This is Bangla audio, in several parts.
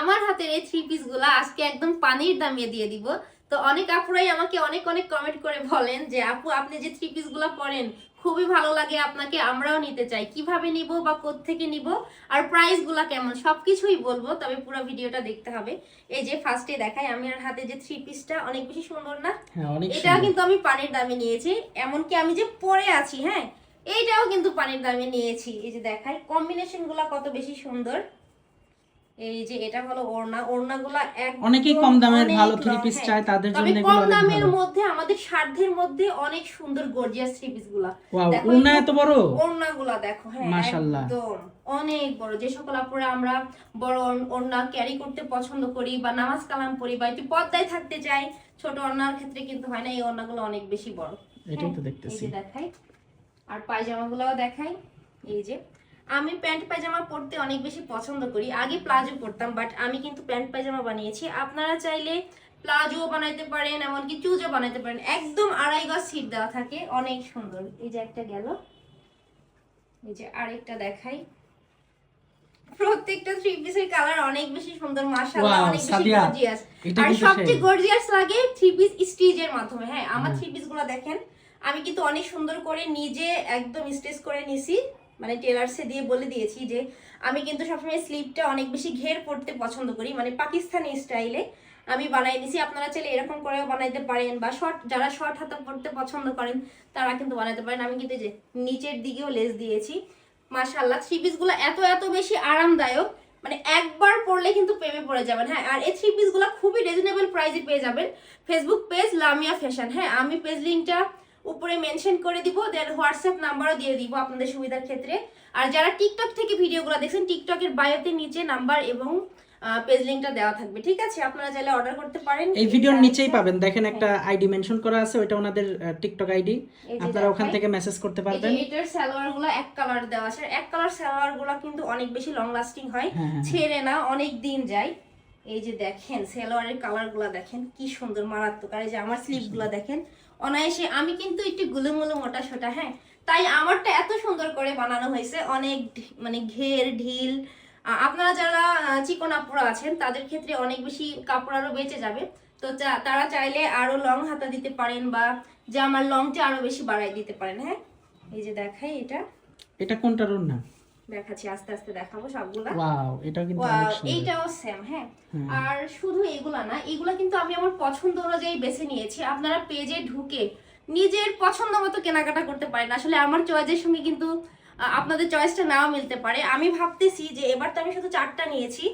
আমার হাতের এই থ্রি পিসগুলা আজকে একদম পানির দামে দিয়ে দিব। তো অনেক আপুরাই আমাকে অনেক অনেক কমেন্ট করে বলেন যে আপু আপনি যে থ্রি পিসগুলা পরেন খুবই ভালো লাগে আপনাকে আমরাও নিতে চাই। কীভাবে নিব বা থেকে নিব আর প্রাইসগুলা কেমন সবকিছুই বলব তবে পুরো ভিডিওটা দেখতে হবে। এই যে ফার্স্টে দেখাই আমি আর হাতে যে থ্রি পিসটা অনেক বেশি সুন্দর না? হ্যাঁ এটা কিন্তু আমি পানির দামে নিয়েছি এমনকি আমি যে পরে আছি হ্যাঁ এইটাও কিন্তু পানির দামে নিয়েছি। এই যে দেখাই কম্বিনেশনগুলা কত বেশি সুন্দর। এই যে এটা হলো ওড়না ওড়না গুলা অনেকেই কম দামের ভালো থ্রি পিস। চায় তাদের জন্য এগুলো কম দামের মধ্যে আমাদের সাধ্যের মধ্যে অনেক সুন্দর গর্জিয়াস থ্রি পিসগুলা। ওয়াও দেখো এত বড়? ওড়না গুলা দেখো হ্যাঁ মাশাআল্লাহ। একদম। অনেক বড়। যে সকল আপুরা আমরা বড় ওড়না ক্যারি করতে পছন্দ করি বা নামাজ কালাম পড়ি বা একটু পর্দায় থাকতে চাই ছোট ওড়নার ক্ষেত্রে কিন্তু হয় না এই ওড়নাগুলো অনেক বেশি বড়। এটাই তো হ্যাঁ, দেখতেছি এই যে দেখাই। আর পায়জামা গুলাও দেখাই। এই যে আমি প্যান্ট পায়জামা পরতে অনেক বেশি পছন্দ করি। আগে প্লাজো পরতাম বাট আমি কিন্তু প্যান্ট পায়জামা বানিয়েছি। আপনারা চাইলে প্লাজো বানাইতে পারেন এমনকি চুজও বানাইতে পারেন। একদম আড়াই গজ সিট দেওয়া থাকে অনেক সুন্দর। এই যে একটা গেল। এই যে আরেকটা দেখাই। প্রত্যেকটা থ্রি পিসের কালার অনেক বেশি সুন্দর মাশাআল্লাহ অনেক বেশি গর্জিয়াস আর সবচেয়ে গর্জিয়াস লাগে থ্রি পিস স্টিচের মাধ্যমে। হ্যাঁ আমার থ্রি পিসগুলো দেখেন আমি কিন্তু অনেক সুন্দর করে নিজে একদম স্টিচ করে নিছি। মানে টেলার্সে দিয়ে বলে দিয়েছি যে, আমি কিন্তু সবসময় স্লিপটা অনেক বেশি ঘের পড়তে পছন্দ করি মানে পাকিস্তানি স্টাইলে আমি বানাই নিছি আপনারা চাইলে এরকম করেও বানাইতে পারেন বা শর্ট যারা শর্ট হাতা পড়তে পছন্দ করেন, তারা কিন্তু বানাইতে পারেন। আমি কিন্তু যে নিচের দিকেও লেস দিয়েছি। মাশাআল্লাহ থ্রি পিসগুলো এত এত বেশি আরামদায়ক মানে একবার পড়লে কিন্তু প্রেমে পড়ে যাবেন। হ্যাঁ আর এই থ্রি পিসগুলো খুবই রিজনেবল প্রাইসে পেয়ে যাবেন। ফেসবুক পেজ লামিয়া ফ্যাশন হ্যাঁ আমি পেজ লিঙ্কটা উপরে মেনশন করে দিব দেন হোয়াটসঅ্যাপ নাম্বারও দিয়ে দিব আপনাদের সুবিধার ক্ষেত্রে। আর যারা টিকটক থেকে ভিডিওগুলো দেখছেন টিকটকের বায়োতে নিচে নাম্বার এবং পেজ লিঙ্কটা দেওয়া থাকবে ঠিক আছে? আপনারা চাইলে অর্ডার করতে পারেন। এই ভিডিওর নিচেই পাবেন। দেখেন একটা আইডি মেনশন করা আছে ওটা ওনাদের টিকটক আইডি আপনারা ওখান থেকে মেসেজ করতে পারবেন। এটার সালোয়ারগুলো এক কালার দেওয়া আছে। এক কালার সালোয়ারগুলো কিন্তু অনেক বেশি লং লাস্টিং হয় হ্যাঁ, হ্যাঁ, ছেড়ে না অনেক দিন যায়। এই যে দেখেন, সালোয়ারের কালারগুলা দেখেন, কি সুন্দর মারাত্মক। আর এই যে আমার স্লিভগুলা দেখেন, অনায়াসে আমি কিন্তু একটু গুলুমুলু মোটা সোটা হ্যাঁ? তাই আমারটা এত সুন্দর করে বানানো হয়েছে, অনেক মানে ঘের, ঢিল। আপনারা যারা চিকন আপুরা আছেন, তাদের ক্ষেত্রে অনেক বেশি কাপড় আরও বেঁচে যাবে। তো তারা চাইলে আরও লং হাতা দিতে পারেন বা জামার লংটা আরও বেশি বাড়াই দিতে পারেন হ্যাঁ? এই যে দেখাই এটা। এটা কোনটা রুন না দেখাচ্ছি আস্তে আস্তে দেখাবো সবগুলা। ওয়াও এটাও কিন্তু অনেক সুন্দর। এইটাও সেম হ্যাঁ? আর শুধু এগুলা না এগুলা কিন্তু আমি আমার পছন্দ অনুযায়ী বেছে নিয়েছি। আপনারা পেজে ঢুকে নিজের পছন্দ মতো কেনাকাটা করতে পারেন। আসলে আমার চয়েসের সঙ্গে কিন্তু আপনাদের চয়েসটা নাও মিলতে পারে। আমি ভাবতেছি যে এবার তো আমি শুধু চারটা নিয়েছি।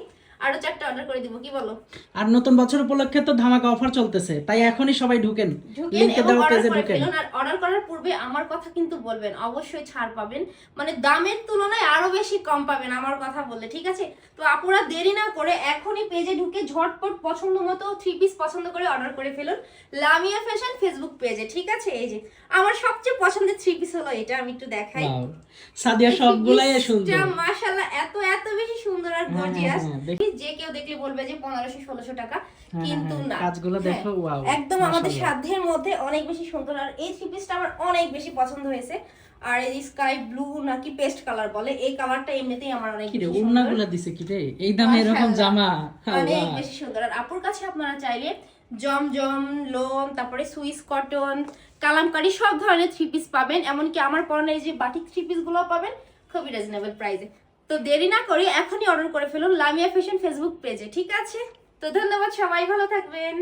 আরও চারটা অর্ডার করে দিব কি বলো? আর নতুন বছর উপলক্ষে তো ধামাকা অফার চলতেছে তাই এখনই সবাই ঢুকেন। লিংকে দেওয়া পেজে ঢুকেন। আর অর্ডার করার পূর্বে আমার কথা কিন্তু বলবেন অবশ্যই ছাড় পাবেন। মানে দামের তুলনায় আরও বেশি কম পাবেন আমার কথা বললে ঠিক আছে? তো আপুরা দেরি না করে এখনই পেজে ঢুকে ঝটপট পছন্দ মতো থ্রি পিস পছন্দ করে অর্ডার করে ফেলুন। লামিয়া ফ্যাশন ফেসবুক পেজে ঠিক আছে? এই যে আমার সবচেয়ে পছন্দের থ্রি পিস হলো এটা আমি একটু দেখাই। সাদিয়া সবগুলাই সুন্দর। মাশাআল্লাহ এত এত বেশি সুন্দর আর গর্জিয়াস হ্যাঁ। যে কেউ দেখলে বলবে যে পনেরোশো ষোলোশো টাকা হ্যাঁ, কিন্তু হ্যাঁ, না। কাজগুলো হ্যাঁ, দেখো, একদম আমাদের সাধ্যের মধ্যে অনেক বেশি সুন্দর আর এই থ্রি পিসটা আমার অনেক বেশি পছন্দ হয়েছে। আর এই স্কাই ব্লু নাকি পেস্ট কালার বলে এই কালারটা এমনিতেই আমার অনেক কি রে দিছে কি রে? এই দামে এরকম জামা? অনেক বেশি সুন্দর। আর আপুর কাছে আপনারা চাইলে জমজম লোম তারপরে সুইস কটন কালামকারি সব ধরনের থ্রি পিস পাবেন। এমনকি আমার পরনে এই যে বাটিক থ্রি পিসগুলো পাবেন খুবই রিজনেবল প্রাইসে তো দেরি না করে এখনই অর্ডার করে ফেলুন লামিয়া ফ্যাশন ফেসবুক পেজে, ঠিক আছে? তো ধন্যবাদ সবাই, ভালো থাকবেন।